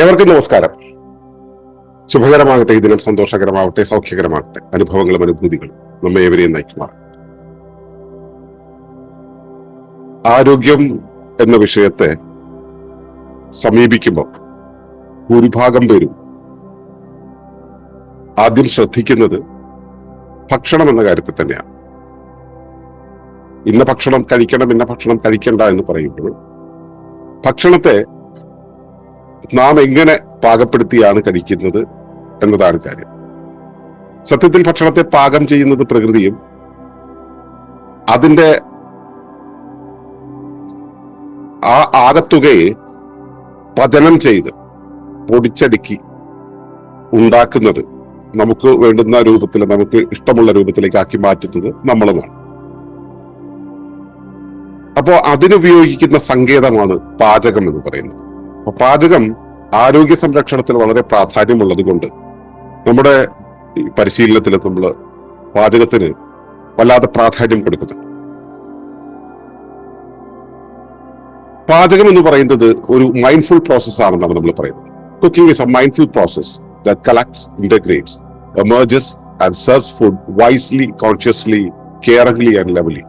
ഏവർക്കും നമസ്കാരം. ശുഭകരമാകട്ടെ ഈ ദിനം സന്തോഷകരമാവട്ടെ സൗഖ്യകരമാകട്ടെ അനുഭവങ്ങളും അനുഭൂതികളും നമ്മെ ഏവരെയും നയിക്കുമാർ ആരോഗ്യം എന്ന വിഷയത്തെ സമീപിക്കുമ്പോൾ ഭൂരിഭാഗം പേരും ആദ്യം ശ്രദ്ധിക്കുന്നത് ഭക്ഷണം എന്ന കാര്യത്തിൽ തന്നെയാണ്. ഇന്ന ഭക്ഷണം കഴിക്കണം ഇന്ന ഭക്ഷണം കഴിക്കണ്ട എന്ന് പറയുമ്പോൾ ഭക്ഷണത്തെ നാം എങ്ങനെ പാകപ്പെടുത്തിയാണ് കഴിക്കുന്നത് എന്നതാണ് കാര്യം. സത്യത്തിൽ ഭക്ഷണത്തെ പാകം ചെയ്യുന്നത് പ്രകൃതിയും അതിന്റെ ആ ആകത്തുകയെ പതനം ചെയ്ത് പൊടിച്ചടുക്കി ഉണ്ടാക്കുന്നത് നമുക്ക് വേണ്ടുന്ന രൂപത്തിൽ നമുക്ക് ഇഷ്ടമുള്ള രൂപത്തിലേക്ക് ആക്കി മാറ്റുന്നത് നമ്മളുമാണ്. അപ്പോ അതിനുപയോഗിക്കുന്ന സങ്കേതമാണ് പാചകം എന്ന് പറയുന്നത്. പാചകം ആരോഗ്യ സംരക്ഷണത്തിൽ വളരെ പ്രാധാന്യമുള്ളത് കൊണ്ട് നമ്മുടെ പരിശീലനത്തിൽ നമ്മൾ പാചകത്തിന് വല്ലാതെ പ്രാധാന്യം കൊടുക്കുന്നുണ്ട്. പാചകം എന്ന് പറയുന്നത് ഒരു മൈൻഡ്ഫുൾ പ്രോസസ് ആണെന്നാണ് നമ്മൾ പറയുന്നത്. Cooking is a mindful process that collects integrates emerges and serves food wisely consciously caringly and levelly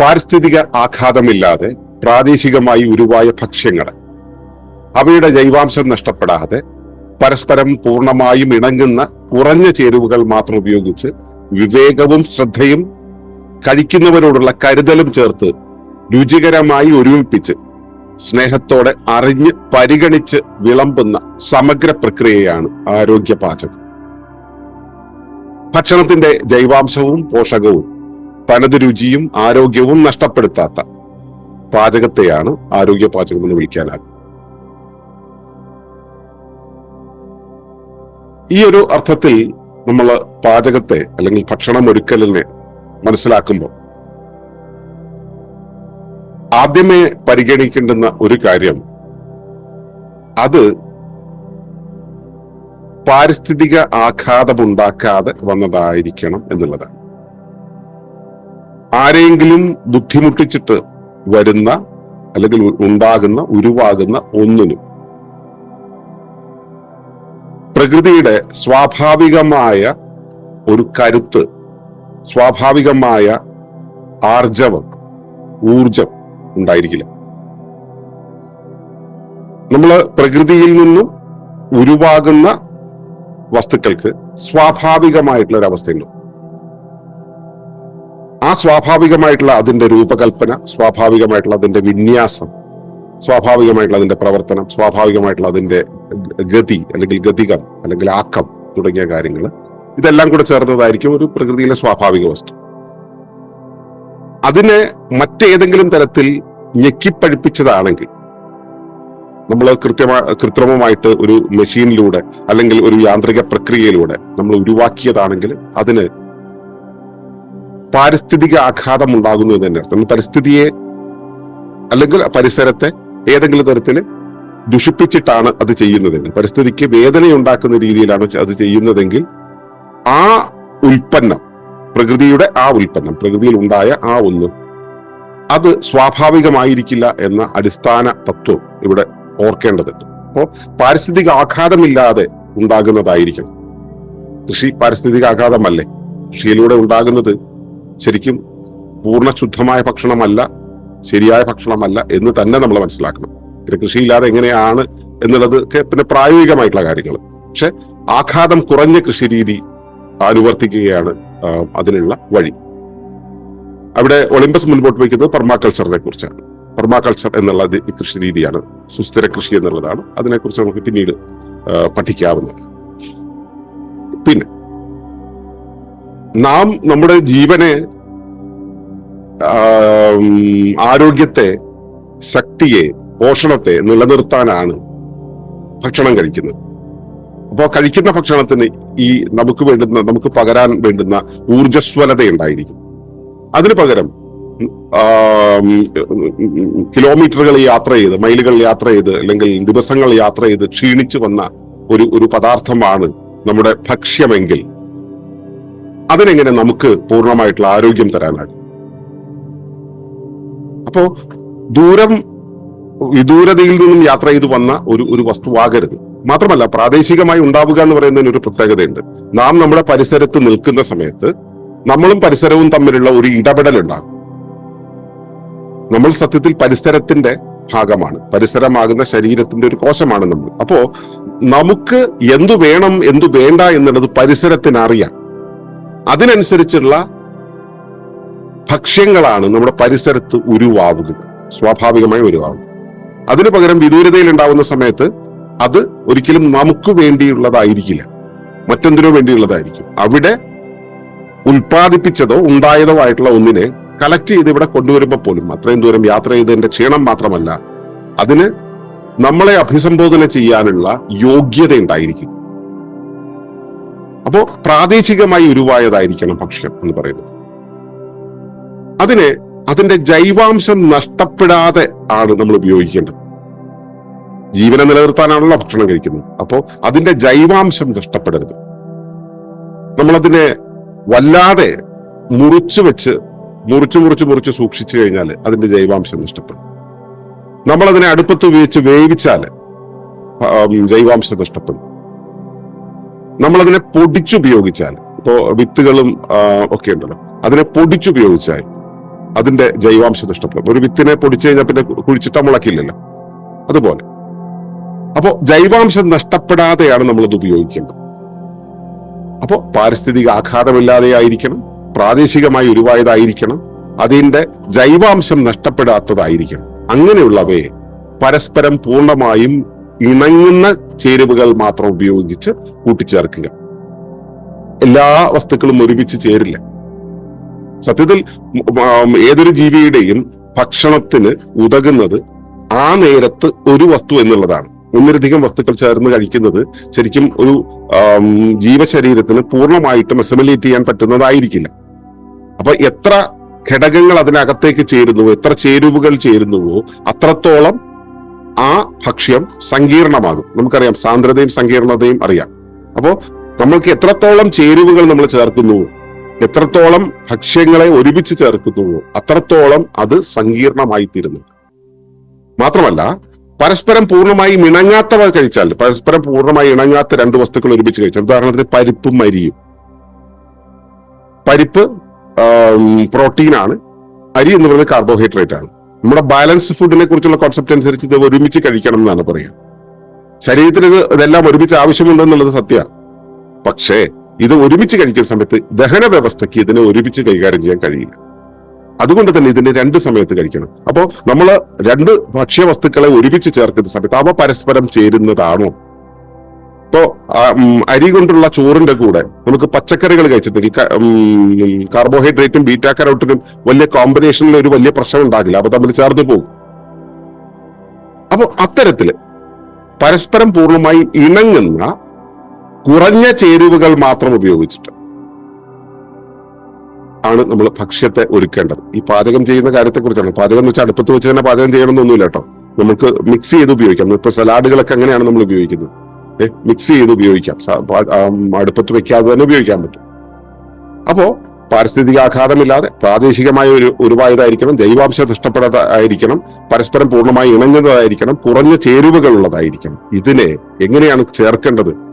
പാരിസ്ഥിതിക ആഘാതമില്ലാതെ പ്രാദേശികമായി ഉരുവായ ഭക്ഷ്യങ്ങൾ. അവയുടെ ജൈവാംശം നഷ്ടപ്പെടാതെ പരസ്പരം പൂർണമായും ഇണങ്ങുന്ന കുറഞ്ഞ ചേരുവകൾ മാത്രം ഉപയോഗിച്ച് വിവേകവും ശ്രദ്ധയും കഴിക്കുന്നവരോടുള്ള കരുതലും ചേർത്ത് രുചികരമായി ഒരുമിപ്പിച്ച് സ്നേഹത്തോടെ അറിഞ്ഞ് പരിഗണിച്ച് വിളമ്പുന്ന സമഗ്ര പ്രക്രിയയാണ് ആരോഗ്യ പാചകം ഭക്ഷണത്തിന്റെ ജൈവാംശവും പോഷകവും തനത് രുചിയും ആരോഗ്യവും നഷ്ടപ്പെടുത്താത്ത പാചകത്തെയാണ് ആരോഗ്യ പാചകം എന്ന് വിളിക്കാനാകും ഈ ഒരു അർത്ഥത്തിൽ നമ്മൾ പാചകത്തെ അല്ലെങ്കിൽ ഭക്ഷണം ഒരുക്കലിനെ മനസ്സിലാക്കുമ്പോൾ ആദ്യമേ പരിഗണിക്കേണ്ടുന്ന ഒരു കാര്യം അത് പാരിസ്ഥിതിക ആഘാതമുണ്ടാക്കാതെ വന്നതായിരിക്കണം എന്നുള്ളതാണ്. ആരെങ്കിലും ബുദ്ധിമുട്ടിച്ചിട്ട് വരുന്ന അല്ലെങ്കിൽ ഉണ്ടാകുന്ന ഉരുവാകുന്ന ഒന്നിനും പ്രകൃതിയുടെ സ്വാഭാവികമായ ഒരു കരുത്ത് സ്വാഭാവികമായ ആർജവം ഊർജം ഉണ്ടായിരിക്കില്ല. നമ്മൾ പ്രകൃതിയിൽ നിന്നും ഉരുവാകുന്ന വസ്തുക്കൾക്ക് സ്വാഭാവികമായിട്ടുള്ള ഒരു അവസ്ഥയുണ്ട്. ആ സ്വാഭാവികമായിട്ടുള്ള അതിന്റെ രൂപകൽപ്പന സ്വാഭാവികമായിട്ടുള്ള അതിന്റെ വിന്യാസം സ്വാഭാവികമായിട്ടുള്ള അതിന്റെ പ്രവർത്തനം സ്വാഭാവികമായിട്ടുള്ള അതിന്റെ ഗതി അല്ലെങ്കിൽ ഗതികം അല്ലെങ്കിൽ ആക്കം തുടങ്ങിയ കാര്യങ്ങൾ ഇതെല്ലാം കൂടെ ചേർന്നതായിരിക്കും ഒരു പ്രകൃതിയിലെ സ്വാഭാവിക വസ്തു. അതിനെ മറ്റേതെങ്കിലും തരത്തിൽ ഞെക്കിപ്പഴിപ്പിച്ചതാണെങ്കിൽ നമ്മൾ കൃത്യമായി കൃത്രിമമായിട്ട് ഒരു മെഷീനിലൂടെ അല്ലെങ്കിൽ ഒരു യാന്ത്രിക പ്രക്രിയയിലൂടെ നമ്മൾ ഉരുവാക്കിയതാണെങ്കിൽ അതിന് പാരിസ്ഥിതിക ആഘാതം ഉണ്ടാകുന്നു എന്ന് തന്നെ അർത്ഥം പരിസ്ഥിതിയെ അല്ലെങ്കിൽ പരിസരത്തെ ഏതെങ്കിലും തരത്തിൽ ദുഷിപ്പിച്ചിട്ടാണ് അത് ചെയ്യുന്നതെങ്കിൽ പരിസ്ഥിതിക്ക് വേദനയുണ്ടാക്കുന്ന രീതിയിലാണ് അത് ചെയ്യുന്നതെങ്കിൽ ആ ഉൽപ്പന്നം പ്രകൃതിയുടെ ആ ഉൽപ്പന്നം പ്രകൃതിയിൽ ഉണ്ടായ ആ ഒന്ന് അത് സ്വാഭാവികമായിരിക്കില്ല എന്ന അടിസ്ഥാന തത്വം ഇവിടെ ഓർക്കേണ്ടതുണ്ട്. അപ്പോൾ പാരിസ്ഥിതിക ആഘാതമില്ലാതെ ഉണ്ടാകുന്നതായിരിക്കണം. കൃഷി പാരിസ്ഥിതിക ആഘാതമല്ലേ? കൃഷിയിലൂടെ ഉണ്ടാകുന്നത് ശരിക്കും പൂർണ ശുദ്ധമായ ഭക്ഷണമല്ല ശരിയായ ഭക്ഷണമല്ല എന്ന് തന്നെ നമ്മൾ മനസ്സിലാക്കണം. പിന്നെ കൃഷിയില്ലാതെ എങ്ങനെയാണ് എന്നുള്ളത് പിന്നെ പ്രായോഗികമായിട്ടുള്ള കാര്യങ്ങൾ. പക്ഷെ ആഘാതം കുറഞ്ഞ കൃഷി രീതി അനുവർത്തിക്കുകയാണ് അതിനുള്ള വഴി. അവിടെ ഒളിമ്പസ് മുൻപോട്ട് വയ്ക്കുന്നത് പെർമാകൾച്ചറിനെ കുറിച്ചാണ്. പെർമാകൾച്ചർ എന്നുള്ള കൃഷി രീതിയാണ് സുസ്ഥിര കൃഷി എന്നുള്ളതാണ്. അതിനെക്കുറിച്ച് നമുക്ക് പിന്നീട് പഠിക്കാവുന്നത് പിന്നെ നാം നമ്മുടെ ജീവനെ ആരോഗ്യത്തെ ശക്തിയെ പോഷണത്തെ നിലനിർത്താനാണ് ഭക്ഷണം കഴിക്കുന്നത്. അപ്പോൾ കഴിക്കുന്ന ഭക്ഷണത്തിന് ഈ നമുക്ക് വേണ്ടുന്ന നമുക്ക് പകരാൻ വേണ്ടുന്ന ഊർജസ്വലത ഉണ്ടായിരിക്കും. അതിനു പകരം കിലോമീറ്ററുകൾ യാത്ര ചെയ്ത് മൈലുകൾ യാത്ര ചെയ്ത് അല്ലെങ്കിൽ ദിവസങ്ങൾ യാത്ര ചെയ്ത് ക്ഷീണിച്ചു വന്ന ഒരു ഒരു പദാർത്ഥമാണ് നമ്മുടെ ഭക്ഷ്യമെങ്കിൽ അതിനെങ്ങനെ നമുക്ക് പൂർണമായിട്ടുള്ള ആരോഗ്യം തരാനാകും? അപ്പോ ദൂരം വിദൂരതയിൽ നിന്നും യാത്ര ചെയ്ത് വന്ന ഒരു ഒരു വസ്തുവാകരുത്. മാത്രമല്ല പ്രാദേശികമായി ഉണ്ടാവുക എന്ന് പറയുന്നതിന് ഒരു പ്രത്യേകതയുണ്ട്. നാം നമ്മുടെ പരിസരത്ത് നിൽക്കുന്ന സമയത്ത് നമ്മളും പരിസരവും തമ്മിലുള്ള ഒരു ഇടപെടൽ ഉണ്ടാകും നമ്മൾ സത്യത്തിൽ പരിസരത്തിന്റെ ഭാഗമാണ്. പരിസരമാകുന്ന ശരീരത്തിന്റെ ഒരു കോശമാണ് നമ്മൾ. അപ്പോ നമുക്ക് എന്തു വേണം എന്തു വേണ്ട എന്നുള്ളത് പരിസരത്തിന് അറിയാം അതിനനുസരിച്ചുള്ള ഭക്ഷ്യങ്ങളാണ് നമ്മുടെ പരിസരത്ത് ഉരുവാവുക സ്വാഭാവികമായി ഉരുവാവുക അതിനു പകരം വിദൂരതയിൽ ഉണ്ടാവുന്ന സമയത്ത് അത് ഒരിക്കലും നമുക്ക് വേണ്ടിയുള്ളതായിരിക്കില്ല. മറ്റെന്തിനോ വേണ്ടിയുള്ളതായിരിക്കും. അവിടെ ഉൽപ്പാദിപ്പിച്ചതോ ഉണ്ടായതോ ആയിട്ടുള്ള ഒന്നിനെ കളക്ട് ചെയ്ത് ഇവിടെ കൊണ്ടുവരുമ്പോൾ പോലും അത്രയും ദൂരം യാത്ര ചെയ്തതിന്റെ ക്ഷീണം മാത്രമല്ല അതിന് നമ്മളെ അഭിസംബോധന ചെയ്യാനുള്ള യോഗ്യത ഉണ്ടായിരിക്കും. അപ്പോ പ്രാദേശികമായി ഉരുവായതായിരിക്കണം ഭക്ഷ്യം എന്ന് പറയുന്നത്. അതിനെ അതിന്റെ ജൈവാംശം നഷ്ടപ്പെടാതെ ആണ് നമ്മൾ ഉപയോഗിക്കേണ്ടത്. ജീവനെ നിലനിർത്താനാണല്ലോ ഭക്ഷണം കഴിക്കുന്നത്. അപ്പോ അതിന്റെ ജൈവാംശം നഷ്ടപ്പെടരുത്. നമ്മളതിനെ വല്ലാതെ മുറിച്ചു വെച്ച് മുറിച്ചു മുറിച്ച് മുറിച്ച് സൂക്ഷിച്ചു കഴിഞ്ഞാൽ അതിന്റെ ജൈവാംശം നഷ്ടപ്പെടും. നമ്മളതിനെ അടുപ്പത്ത് ഉപയോഗിച്ച് വേവിച്ചാൽ ജൈവാംശം നഷ്ടപ്പെടും. നമ്മളതിനെ പൊടിച്ചുപയോഗിച്ചാൽ ഇപ്പോ വിത്തുകളും ഒക്കെ ഉണ്ടല്ലോ അതിനെ പൊടിച്ചുപയോഗിച്ചാൽ അതിന്റെ ജൈവാംശം നഷ്ടപ്പെടും. ഒരു വിത്തിനെ പൊടിച്ചു കഴിഞ്ഞാൽ പിന്നെ കുഴിച്ചിട്ട് മുളക്കില്ലല്ലോ. അതുപോലെ. അപ്പോ ജൈവാംശം നഷ്ടപ്പെടാതെയാണ് നമ്മളത് ഉപയോഗിക്കേണ്ടത്. അപ്പോ പാരിസ്ഥിതിക ആഘാതമില്ലാതെ ആയിരിക്കണം പ്രാദേശികമായി ഉരുവായതായിരിക്കണം അതിന്റെ ജൈവാംശം നഷ്ടപ്പെടാത്തതായിരിക്കണം. അങ്ങനെയുള്ളവയെ പരസ്പരം പൂർണമായും ഇണങ്ങുന്ന ചേരുവകൾ മാത്രം ഉപയോഗിച്ച് കൂട്ടിച്ചേർക്കുക. എല്ലാ വസ്തുക്കളും ഒരുമിച്ച് ചേരില്ല. സത്യത്തിൽ ഏതൊരു ജീവിയുടെയും ഭക്ഷണത്തിന് ഉതകുന്നത് ആ നേരത്ത് ഒരു വസ്തു എന്നുള്ളതാണ്. ഒന്നിലധികം വസ്തുക്കൾ ചേർന്ന് കഴിക്കുന്നത് ശരിക്കും ഒരു ജീവശരീരത്തിന് പൂർണമായിട്ടും അസമിലേറ്റ് ചെയ്യാൻ പറ്റുന്നതായിരിക്കില്ല. അപ്പൊ എത്ര ഘടകങ്ങൾ അതിനകത്തേക്ക് ചേരുന്നുവോ എത്ര ചേരുവകൾ ചേരുന്നുവോ അത്രത്തോളം ആ ഭക്ഷ്യം സങ്കീർണമാകും. നമുക്കറിയാം സാന്ദ്രതയും സങ്കീർണതയും അറിയാം. അപ്പോൾ നമ്മൾക്ക് എത്രത്തോളം ചേരുവകൾ നമ്മൾ ചേർക്കുന്നുവോ എത്രത്തോളം ഭക്ഷ്യങ്ങളെ ഒരുമിച്ച് ചേർക്കുന്നുവോ അത്രത്തോളം അത് സങ്കീർണമായി തീരുന്നു മാത്രമല്ല പരസ്പരം പൂർണമായി ഇണങ്ങാത്തവ കഴിച്ചാൽ പരസ്പരം പൂർണമായി ഇണങ്ങാത്ത രണ്ട് വസ്തുക്കൾ ഒരുമിച്ച് കഴിച്ചാൽ ഉദാഹരണത്തിന് പരിപ്പും അരിയും. പരിപ്പ് പ്രോട്ടീനാണ്. അരി എന്ന് പറയുന്നത് കാർബോഹൈഡ്രേറ്റ് ആണ്. നമ്മുടെ ബാലൻസ്ഡ് ഫുഡിനെ കുറിച്ചുള്ള കോൺസെപ്റ്റ് അനുസരിച്ച് ഇത് ഒരുമിച്ച് കഴിക്കണം എന്നാണ് പറയുക. ശരീരത്തിന് ഇത് ഇതെല്ലാം ഒരുമിച്ച് ആവശ്യമുണ്ട് എന്നുള്ളത് സത്യമാണ് പക്ഷേ ഇത് ഒരുമിച്ച് കഴിക്കുന്ന സമയത്ത് ദഹന വ്യവസ്ഥയ്ക്ക് ഇതിനെ ഒരുമിച്ച് കൈകാര്യം ചെയ്യാൻ കഴിയില്ല. അതുകൊണ്ട് തന്നെ ഇതിനെ രണ്ട് സമയത്ത് കഴിക്കണം. അപ്പോൾ നമ്മൾ രണ്ട് ഭക്ഷ്യവസ്തുക്കളെ ഒരുമിച്ച് ചേർക്കുന്ന സമയത്ത് അവ പരസ്പരം ചേരുന്നതാണോ? ഇപ്പോ അരി കൊണ്ടുള്ള ചോറിന്റെ കൂടെ നമുക്ക് പച്ചക്കറികൾ കഴിച്ചിട്ടുണ്ടെങ്കിൽ കാർബോഹൈഡ്രേറ്റും ബീറ്റാ കരോട്ടിനും വലിയ കോമ്പിനേഷനിൽ ഒരു വലിയ പ്രശ്നം ഉണ്ടാകില്ല. അപ്പൊ തമ്മിൽ ചേർന്ന് പോകും. അപ്പോ അത്തരത്തിൽ പരസ്പരം പൂർണമായി ഇണങ്ങുന്ന കുറഞ്ഞ ചേരുവകൾ മാത്രം ഉപയോഗിച്ചിട്ട് ആണ് നമ്മൾ ഭക്ഷ്യത്തെ ഒരുക്കേണ്ടത്. ഈ പാചകം ചെയ്യുന്ന കാര്യത്തെ കുറിച്ചാണ് പാചകം എന്ന് വെച്ചാൽ അടുപ്പത്ത് വെച്ച് തന്നെ പാചകം ചെയ്യണമെന്നൊന്നുമില്ല കേട്ടോ. നമുക്ക് മിക്സ് ചെയ്ത് ഉപയോഗിക്കാം. ഇപ്പൊ സലാഡുകളൊക്കെ അങ്ങനെയാണ് നമ്മൾ ഉപയോഗിക്കുന്നത്. മിക്സ് ചെയ്ത് ഉപയോഗിക്കാം. അടുപ്പത്ത് വെക്കാതെ തന്നെ ഉപയോഗിക്കാൻ പറ്റും. അപ്പോ പാരിസ്ഥിതിക ആഘാതമില്ലാതെ പ്രാദേശികമായ ഒരു ഉരുവായതായിരിക്കണം ജൈവാംശം നഷ്ടപ്പെടാതായിരിക്കണം പരസ്പരം പൂർണമായി ഇണങ്ങുന്നതായിരിക്കണം. കുറഞ്ഞ ചേരുവകൾ ഉള്ളതായിരിക്കണം. ഇതിനെ എങ്ങനെയാണ് ചേർക്കേണ്ടത്?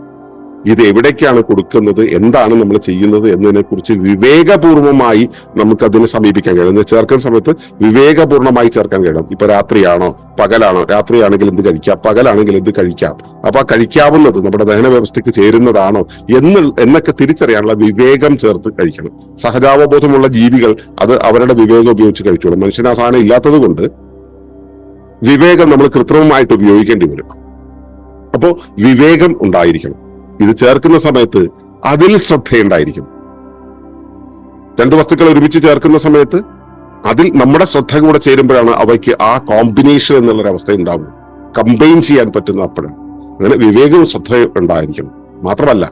ഇത് എവിടേക്കാണ് കൊടുക്കുന്നത്? എന്താണ് നമ്മൾ ചെയ്യുന്നത് എന്നതിനെ കുറിച്ച് വിവേകപൂർവമായി നമുക്ക് അതിനെ സമീപിക്കാൻ കഴിയും ചേർക്കുന്ന സമയത്ത് വിവേകപൂർണമായി ചേർക്കാൻ കഴിയണം. ഇപ്പൊ രാത്രിയാണോ? പകലാണോ? രാത്രിയാണെങ്കിൽ എന്ത് കഴിക്കാം? പകലാണെങ്കിൽ എന്ത് കഴിക്കാം? അപ്പൊ ആ കഴിക്കാവുന്നത് നമ്മുടെ ദഹന വ്യവസ്ഥയ്ക്ക് ചേരുന്നതാണോ എന്ന് എന്നൊക്കെ തിരിച്ചറിയാനുള്ള വിവേകം ചേർത്ത് കഴിക്കണം. സഹജാവബോധമുള്ള ജീവികൾ അത് അവരുടെ വിവേകം ഉപയോഗിച്ച് കഴിച്ചോളും. മനുഷ്യന് ആ സാധനം ഇല്ലാത്തത് കൊണ്ട് വിവേകം നമ്മൾ കൃത്രിമമായിട്ട് ഉപയോഗിക്കേണ്ടി വരും. അപ്പോ വിവേകം ഉണ്ടായിരിക്കണം. ഇത് ചേർക്കുന്ന സമയത്ത് അതിൽ ശ്രദ്ധയുണ്ടായിരിക്കും. രണ്ട് വസ്തുക്കൾ ഒരുമിച്ച് ചേർക്കുന്ന സമയത്ത് അതിൽ നമ്മുടെ ശ്രദ്ധ കൂടെ ചേരുമ്പോഴാണ് അവയ്ക്ക് ആ കോമ്പിനേഷൻ എന്നുള്ളൊരു അവസ്ഥ ഉണ്ടാവുക. കമ്പൈൻ ചെയ്യാൻ പറ്റുന്ന അപ്പോഴാണ്. അങ്ങനെ വിവേകവും ശ്രദ്ധയും ഉണ്ടായിരിക്കണം. മാത്രമല്ല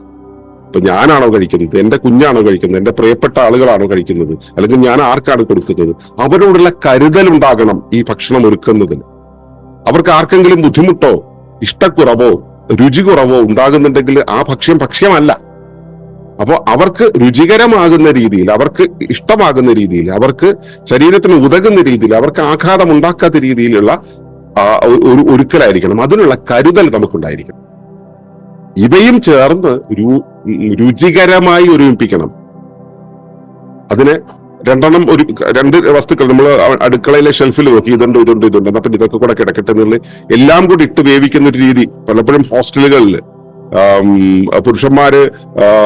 ഇപ്പൊ ഞാനാണോ കഴിക്കുന്നത്? എന്റെ കുഞ്ഞാണോ കഴിക്കുന്നത്? എന്റെ പ്രിയപ്പെട്ട ആളുകളാണോ കഴിക്കുന്നത്? അല്ലെങ്കിൽ ഞാൻ ആർക്കാണ് കൊടുക്കുന്നത്? അവരോടുള്ള കരുതൽ ഉണ്ടാകണം ഈ ഭക്ഷണം ഒരുക്കുന്നതിന്. അവർക്ക് ആർക്കെങ്കിലും ബുദ്ധിമുട്ടോ ഇഷ്ടക്കുറവോ രുചി കുറവോ ഉണ്ടാകുന്നുണ്ടെങ്കിൽ ആ ഭക്ഷ്യം ഭക്ഷ്യമല്ല. അപ്പോൾ അവർക്ക് രുചികരമാകുന്ന രീതിയിൽ അവർക്ക് ഇഷ്ടമാകുന്ന രീതിയിൽ അവർക്ക് ശരീരത്തിന് ഉതകുന്ന രീതിയിൽ അവർക്ക് ആഘാതം ഉണ്ടാക്കാത്ത രീതിയിലുള്ള ഒരു- ഒരു ഒരുക്കലായിരിക്കണം. അതിനുള്ള കരുതൽ നമുക്കുണ്ടായിരിക്കണം. ഇവയും ചേർന്ന് രുചികരമായി ഒരുമിപ്പിക്കണം. അതിന് രണ്ടെണ്ണം ഒരു രണ്ട് വസ്തുക്കൾ നമ്മൾ അടുക്കളയിലെ ഷെൽഫിൽ നോക്കി ഇതുണ്ട് ഇതുണ്ട് ഇതുണ്ട്. എന്നാ പിന്നെ ഇതൊക്കെ കൂടെ കിടക്കട്ടെ എന്നുള്ള എല്ലാം കൂടി ഇട്ട് വേവിക്കുന്ന ഒരു രീതി. പലപ്പോഴും ഹോസ്റ്റലുകളിൽ പുരുഷന്മാര്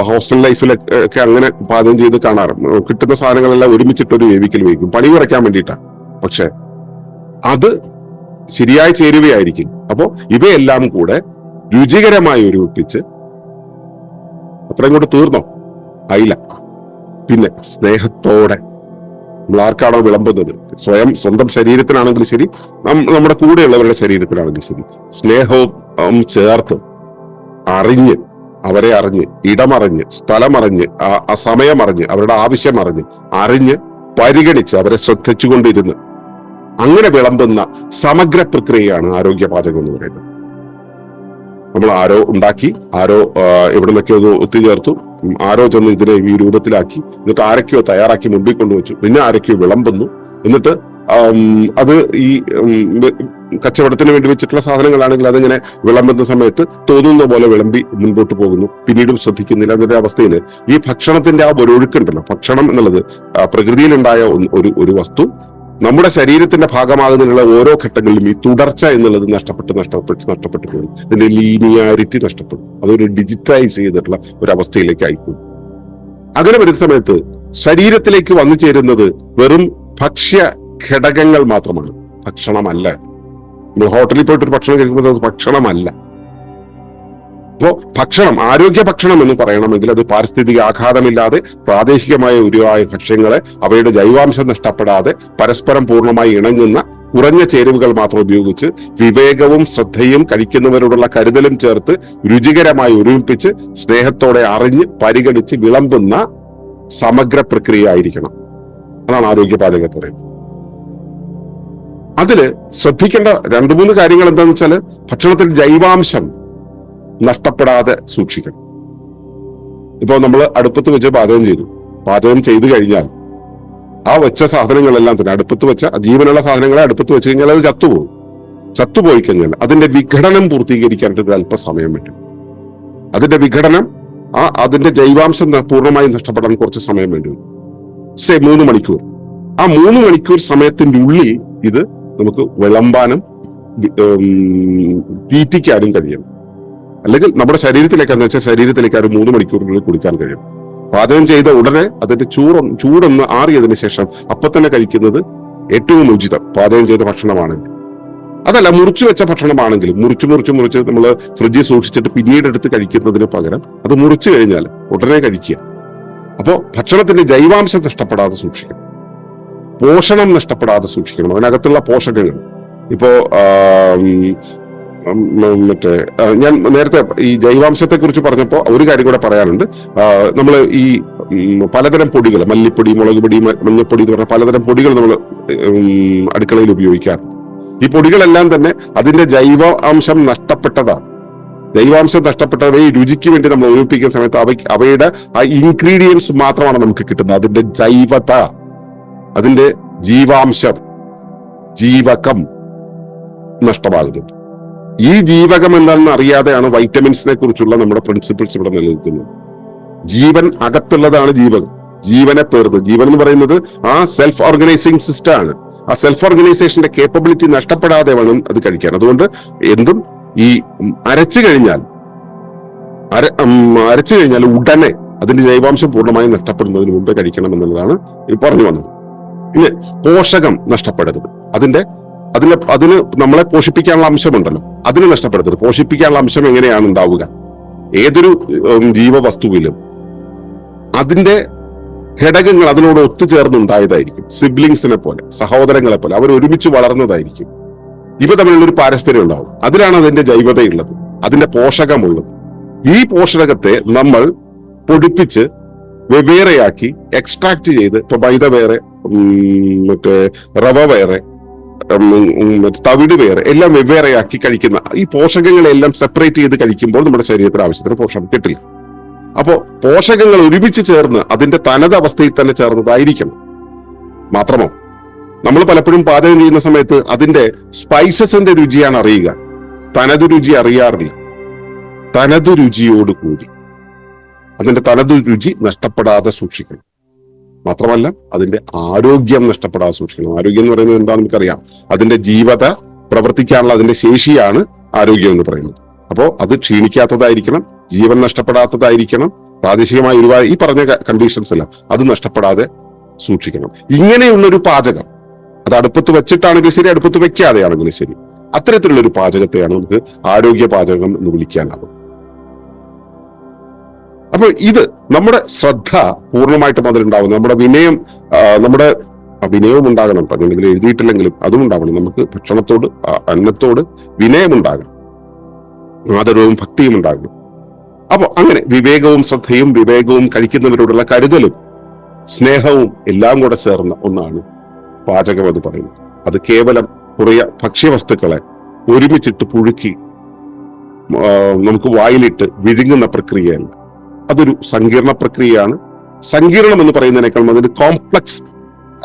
ഹോസ്റ്റൽ ലൈഫിലൊക്കെ അങ്ങനെ പാചകം ചെയ്ത് കാണാറ്. കിട്ടുന്ന സാധനങ്ങളെല്ലാം ഒരുമിച്ചിട്ട് ഒരു വേവിക്കൽ വേവിക്കും. പണി കുറയ്ക്കാൻ വേണ്ടിയിട്ടാണ് പക്ഷെ അത് ശരിയായി ചേരുവയായിരിക്കും അപ്പോൾ ഇവയെല്ലാം കൂടെ രുചികരമായി ഒരുമിപ്പിച്ച് അത്രയും കൂടെ തീർന്നോ? ആയില്ല. പിന്നെ സ്നേഹത്തോടെ നമ്മൾ ആർക്കാണോ വിളമ്പുന്നത്? സ്വയം സ്വന്തം ശരീരത്തിനാണെങ്കിലും ശരി നമ്മുടെ കൂടെയുള്ളവരുടെ ശരീരത്തിലാണെങ്കിൽ ശരി. സ്നേഹവും ചേർത്ത് അറിഞ്ഞ് അവരെ അറിഞ്ഞ് ഇടമറിഞ്ഞ് സ്ഥലമറിഞ്ഞ് ആ- സമയമറിഞ്ഞ് അവരുടെ ആവശ്യം അറിഞ്ഞ് അറിഞ്ഞ് പരിഗണിച്ച് അവരെ ശ്രദ്ധിച്ചുകൊണ്ടിരുന്ന് അങ്ങനെ വിളമ്പുന്ന സമഗ്ര പ്രക്രിയയാണ് ആരോഗ്യ പാചകം എന്ന് പറയുന്നത്. നമ്മൾ ആരോ ഉണ്ടാക്കി ആരോ എവിടെ നിന്നൊക്കെ ഒത്തുചേർത്തു ആരോ ചെന്ന് ഇതിനെ ഈ രൂപത്തിലാക്കി എന്നിട്ട് ആരൊക്കെയോ തയ്യാറാക്കി മുമ്പിൽ കൊണ്ടുവച്ചു. പിന്നെ ആരൊക്കെയോ വിളമ്പുന്നു. എന്നിട്ട് അത് ഈ കച്ചവടത്തിന് വേണ്ടി വെച്ചിട്ടുള്ള സാധനങ്ങളാണെങ്കിൽ അതിങ്ങനെ വിളമ്പുന്ന സമയത്ത് തോന്നുന്ന പോലെ വിളമ്പി മുൻപോട്ട് പോകുന്നു. പിന്നീടും ശ്രദ്ധിക്കുന്നില്ല എന്നൊരു അവസ്ഥയിൽ ഈ ഭക്ഷണത്തിന്റെ ആ ഒരു ഒഴുക്കുണ്ടല്ലോ. ഭക്ഷണം എന്നുള്ളത് പ്രകൃതിയിലുണ്ടായ ഒരു ഒരു വസ്തു നമ്മുടെ ശരീരത്തിന്റെ ഭാഗമാകുന്നതിനുള്ള ഓരോ ഘട്ടങ്ങളിലും ഈ തുടർച്ച എന്നുള്ളത് നഷ്ടപ്പെട്ട് നഷ്ടപ്പെട്ട് നഷ്ടപ്പെട്ടു പോകും ഇതിന്റെ ലീനിയാരിറ്റി നഷ്ടപ്പെടും. അതൊരു ഡിജിറ്റൈസ് ചെയ്തിട്ടുള്ള ഒരു അവസ്ഥയിലേക്ക് ആയിപ്പോകും. അങ്ങനെ വരുന്ന സമയത്ത് ശരീരത്തിലേക്ക് വന്നു ചേരുന്നത് വെറും ഭക്ഷ്യ ഘടകങ്ങൾ മാത്രമാണ്. ഭക്ഷണമല്ല. നമ്മൾ ഹോട്ടലിൽ പോയിട്ട് ഒരു ഭക്ഷണം കഴിക്കുമ്പോൾ അത് ഭക്ഷണമല്ല. അപ്പോ ഭക്ഷണം ആരോഗ്യ ഭക്ഷണം എന്ന് പറയണമെങ്കിൽ അത് പാരിസ്ഥിതിക ആഘാതമില്ലാതെ പ്രാദേശികമായ ഉരുവായ ഭക്ഷ്യങ്ങളെ അവയുടെ ജൈവാംശം നഷ്ടപ്പെടാതെ പരസ്പരം പൂർണമായി ഇണങ്ങുന്ന കുറഞ്ഞ ചേരുവകൾ മാത്രം ഉപയോഗിച്ച് വിവേകവും ശ്രദ്ധയും കഴിക്കുന്നവരോടുള്ള കരുതലും ചേർത്ത് രുചികരമായി ഒരുമിപ്പിച്ച് സ്നേഹത്തോടെ അറിഞ്ഞ് പരിഗണിച്ച് വിളമ്പുന്ന സമഗ്ര പ്രക്രിയ ആയിരിക്കണം. അതാണ് ആരോഗ്യ പാചകം പറയുന്നത്. അതിൽ ശ്രദ്ധിക്കേണ്ട രണ്ടു മൂന്ന് കാര്യങ്ങൾ എന്താണെന്ന് വെച്ചാൽ ഭക്ഷണത്തിൽ ജൈവാംശം നഷ്ടപ്പെടാതെ സൂക്ഷിക്കണം. ഇപ്പൊ നമ്മൾ അടുപ്പത്ത് വെച്ച് പാചകം ചെയ്തു. പാചകം ചെയ്തു കഴിഞ്ഞാൽ ആ വെച്ച സാധനങ്ങളെല്ലാം തന്നെ അടുപ്പത്ത് വെച്ച ജീവനുള്ള സാധനങ്ങളെ അടുപ്പത്ത് വെച്ച് കഴിഞ്ഞാൽ അത് ചത്തുപോകും. ചത്തുപോയി കഴിഞ്ഞാൽ അതിന്റെ വിഘടനം പൂർത്തീകരിക്കാനായിട്ട് ഒരു അല്പസമയം പറ്റും. അതിന്റെ വിഘടനം ആ അതിന്റെ ജൈവാംശം പൂർണമായും നഷ്ടപ്പെടാൻ കുറച്ച് സമയം വേണ്ടി വരും. സേ മൂന്ന് മണിക്കൂർ. ആ മൂന്ന് മണിക്കൂർ സമയത്തിന്റെ ഉള്ളിൽ ഇത് നമുക്ക് വിളമ്പാനും തീറ്റിക്കാനും കഴിയും അല്ലെങ്കിൽ നമ്മുടെ ശരീരത്തിലേക്ക് എന്ന് വെച്ചാൽ ശരീരത്തിലേക്ക് ഒരു മൂന്ന് മണിക്കൂറിനുള്ളിൽ കുടിക്കാൻ കഴിയും. പാചകം ചെയ്ത ഉടനെ അതിന്റെ ചൂട് ചൂടൊന്ന് ആറിയതിനു ശേഷം അപ്പൊ തന്നെ കഴിക്കുന്നത് ഏറ്റവും ഉചിതം. പാചകം ചെയ്ത ഭക്ഷണമാണെങ്കിൽ. അതല്ല മുറിച്ചു വെച്ച ഭക്ഷണമാണെങ്കിലും മുറിച്ച് മുറിച്ച് മുറിച്ച് നമ്മൾ ഫ്രിഡ്ജിൽ സൂക്ഷിച്ചിട്ട് പിന്നീട് എടുത്ത് കഴിക്കുന്നതിന് പകരം അത് മുറിച്ചു കഴിഞ്ഞാൽ ഉടനെ കഴിക്കുക. അപ്പോൾ ഭക്ഷണത്തിന്റെ ജൈവാംശം നഷ്ടപ്പെടാതെ സൂക്ഷിക്കണം. പോഷണം നഷ്ടപ്പെടാതെ സൂക്ഷിക്കണം. അതിനകത്തുള്ള പോഷകങ്ങൾ. ഇപ്പോ മറ്റേ ഞാൻ നേരത്തെ ഈ ജൈവാംശത്തെ കുറിച്ച് പറഞ്ഞപ്പോൾ ഒരു കാര്യം കൂടെ പറയാനുണ്ട്. നമ്മൾ ഈ പലതരം പൊടികൾ മല്ലിപ്പൊടി മുളക് പൊടി മഞ്ഞപ്പൊടി എന്ന് പറഞ്ഞ പലതരം പൊടികൾ നമ്മൾ അടുക്കളയിൽ ഉപയോഗിക്കാറുണ്ട്. ഈ പൊടികളെല്ലാം തന്നെ അതിന്റെ ജൈവ അംശം നഷ്ടപ്പെട്ടതാണ്. ജൈവാംശം നഷ്ടപ്പെട്ടവയെ രുചിക്ക് വേണ്ടി നമ്മൾ ഒഴിപ്പിക്കുന്ന സമയത്ത് അവ അവയുടെ ആ ഇൻഗ്രീഡിയൻസ് മാത്രമാണ് നമുക്ക് കിട്ടുന്നത്. അതിന്റെ ജൈവത അതിന്റെ ജീവാംശം ജീവകം നഷ്ടമാകുന്നുണ്ട്. ഈ ജീവകം എന്താണെന്ന് അറിയാതെയാണ് വൈറ്റമിൻസിനെ കുറിച്ചുള്ള നമ്മുടെ പ്രിൻസിപ്പിൾസ് ഇവിടെ നിലനിൽക്കുന്നത്. ജീവൻ അകത്തുള്ളതാണ് ജീവകം. ജീവനെ പേർന്ന് ജീവൻ എന്ന് പറയുന്നത് ആ സെൽഫ് ഓർഗനൈസിങ് സിസ്റ്റം ആണ്. ആ സെൽഫ് ഓർഗനൈസേഷന്റെ കേപ്പബിലിറ്റി നഷ്ടപ്പെടാതെ വേണം അത് കഴിക്കാൻ. അതുകൊണ്ട് എന്തും ഈ അരച്ചു കഴിഞ്ഞാൽ അര അരച്ചു കഴിഞ്ഞാൽ ഉടനെ അതിന്റെ ജൈവാംശം പൂർണമായും നഷ്ടപ്പെടുന്നതിന് മുമ്പേ കഴിക്കണം എന്നുള്ളതാണ് ഈ പറഞ്ഞു വന്നത്. പിന്നെ പോഷകം നഷ്ടപ്പെടരുത്. അതിന്റെ അതിന് അതിന് നമ്മളെ പോഷിപ്പിക്കാനുള്ള അംശമുണ്ടല്ലോ. അതിന് നഷ്ടപ്പെടുത്തരുത്. പോഷിപ്പിക്കാനുള്ള അംശം എങ്ങനെയാണ് ഉണ്ടാവുക? ഏതൊരു ജീവവസ്തുവിലും അതിന്റെ ഘടകങ്ങൾ അതിനോട് ഒത്തുചേർന്നുണ്ടായതായിരിക്കും. സിബ്ലിങ്സിനെ പോലെ സഹോദരങ്ങളെ പോലെ അവർ ഒരുമിച്ച് വളർന്നതായിരിക്കും. ഇവ തമ്മിലുള്ള ഒരു പാരസ്പര്യം ഉണ്ടാവും. അതിലാണ് അതിന്റെ ജൈവതയുള്ളത് അതിന്റെ പോഷകമുള്ളത്. ഈ പോഷകത്തെ നമ്മൾ പൊടിപ്പിച്ച് വെവ്വേറെയാക്കി എക്സ്ട്രാക്ട് ചെയ്ത് ഇപ്പൊ മൈദ വേറെ മറ്റേ റവ വേറെ തവിട് വേറെ എല്ലാം വെവ്വേറെയാക്കി കഴിക്കുന്ന ഈ പോഷകങ്ങളെല്ലാം സെപ്പറേറ്റ് ചെയ്ത് കഴിക്കുമ്പോൾ നമ്മുടെ ശരീരത്തിന് ആവശ്യത്തിന് പോഷകം കിട്ടില്ല. അപ്പോ പോഷകങ്ങൾ ഒരുമിച്ച് ചേർന്ന് അതിന്റെ തനത് അവസ്ഥയിൽ തന്നെ ചേർന്നതായിരിക്കണം. മാത്രമോ നമ്മൾ പലപ്പോഴും പാചകം ചെയ്യുന്ന സമയത്ത് അതിന്റെ സ്പൈസസിന്റെ രുചിയാണ് അറിയുക. തനത് രുചി അറിയാറില്ല. തനത് രുചിയോട് കൂടി അതിന്റെ തനത് രുചി നഷ്ടപ്പെടാതെ സൂക്ഷിക്കണം. മാത്രമല്ല അതിന്റെ ആരോഗ്യം നഷ്ടപ്പെടാതെ സൂക്ഷിക്കണം. ആരോഗ്യം എന്ന് പറയുന്നത് എന്താ നമുക്കറിയാം. അതിന്റെ ജീവത പ്രവർത്തിക്കാനുള്ള അതിന്റെ ശേഷിയാണ് ആരോഗ്യം എന്ന് പറയുന്നത്. അപ്പോൾ അത് ക്ഷീണിക്കാത്തതായിരിക്കണം ജീവൻ നഷ്ടപ്പെടാത്തതായിരിക്കണം പ്രാദേശികമായ ഒരുപാട് ഈ പറഞ്ഞ കണ്ടീഷൻസ് എല്ലാം അത് നഷ്ടപ്പെടാതെ സൂക്ഷിക്കണം. ഇങ്ങനെയുള്ളൊരു പാചകം അത് അടുപ്പത്ത് വെച്ചിട്ടാണെങ്കിലും ശരി അടുപ്പത്ത് വെക്കാതെയാണെങ്കിലും ശരി അത്തരത്തിലുള്ള ഒരു പാചകത്തെയാണ് നമുക്ക് ആരോഗ്യ പാചകം എന്ന് വിളിക്കാനാകുന്നത്. അപ്പോൾ ഇത് നമ്മുടെ ശ്രദ്ധ പൂർണമായിട്ടും അതിലുണ്ടാവും. നമ്മുടെ വിനയം നമ്മുടെ വിനയവും ഉണ്ടാകണം. എന്തെങ്കിലും എഴുതിയിട്ടില്ലെങ്കിലും അതും ഉണ്ടാവണം. നമുക്ക് ഭക്ഷണത്തോട് അന്നത്തോട് വിനയമുണ്ടാകണം ആദരവും ഭക്തിയും ഉണ്ടാകണം. അപ്പൊ അങ്ങനെ വിവേകവും ശ്രദ്ധയും വിവേകവും കഴിക്കുന്നവരോടുള്ള കരുതലും സ്നേഹവും എല്ലാം കൂടെ ചേർന്ന ഒന്നാണ് പാചകം എന്ന് പറയുന്നത്. അത് കേവലം കുറേ ഭക്ഷ്യവസ്തുക്കളെ ഒരുമിച്ചിട്ട് പുഴുക്കി നമുക്ക് വായിലിട്ട് വിഴുങ്ങുന്ന പ്രക്രിയയല്ല. അതൊരു സങ്കീർണ പ്രക്രിയയാണ്. സങ്കീർണം എന്ന് പറയുന്നതിനേക്കാൾ അതിന് കോംപ്ലക്സ്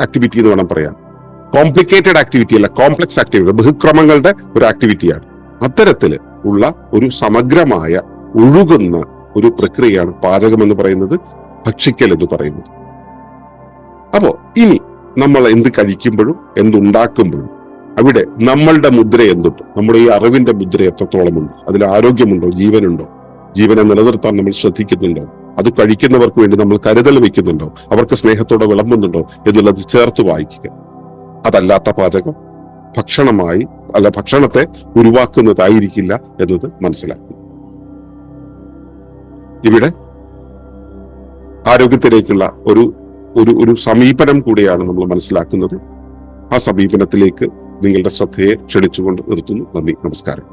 ആക്ടിവിറ്റി എന്ന് വേണം പറയാൻ. കോംപ്ലിക്കേറ്റഡ് ആക്ടിവിറ്റി അല്ല കോംപ്ലക്സ് ആക്ടിവിറ്റി ബഹുക്രമങ്ങളുടെ ഒരു ആക്ടിവിറ്റിയാണ് അത്തരത്തിൽ ഉള്ള ഒരു സമഗ്രമായ ഒഴുകുന്ന ഒരു പ്രക്രിയയാണ് പാചകം എന്ന് പറയുന്നത് ഭക്ഷിക്കൽ എന്ന് പറയുന്നത്. അപ്പോ ഇനി നമ്മൾ എന്ത് കഴിക്കുമ്പോഴും എന്തുണ്ടാക്കുമ്പോഴും അവിടെ നമ്മളുടെ മുദ്ര എന്തുണ്ട്? നമ്മുടെ ഈ അറിവിന്റെ മുദ്ര എത്രത്തോളമുണ്ട്? അതിൽ ആരോഗ്യമുണ്ടോ? ജീവനുണ്ടോ? ജീവനെ നിലനിർത്താൻ നമ്മൾ ശ്രദ്ധിക്കുന്നുണ്ടോ? അത് കഴിക്കുന്നവർക്ക് വേണ്ടി നമ്മൾ കരുതൽ വെക്കുന്നുണ്ടോ അവർക്ക് സ്നേഹത്തോടെ വിളമ്പുന്നുണ്ടോ? എന്നുള്ളത് ചേർത്ത് വായിക്കുക. അതല്ലാത്ത പാചകം ഭക്ഷണമായി അല്ല ഭക്ഷണത്തെ ഉരുവാക്കുന്നതായിരിക്കില്ല എന്നത് മനസ്സിലാക്കുക. ഇവിടെ ആരോഗ്യത്തിലേക്കുള്ള ഒരു ഒരു ഒരു സമീപനം കൂടിയാണ് നമ്മൾ മനസ്സിലാക്കുന്നത്. ആ സമീപനത്തിലേക്ക് നിങ്ങളുടെ ശ്രദ്ധയെ ക്ഷണിച്ചുകൊണ്ട് നിർത്തുന്നു. നന്ദി. നമസ്കാരം.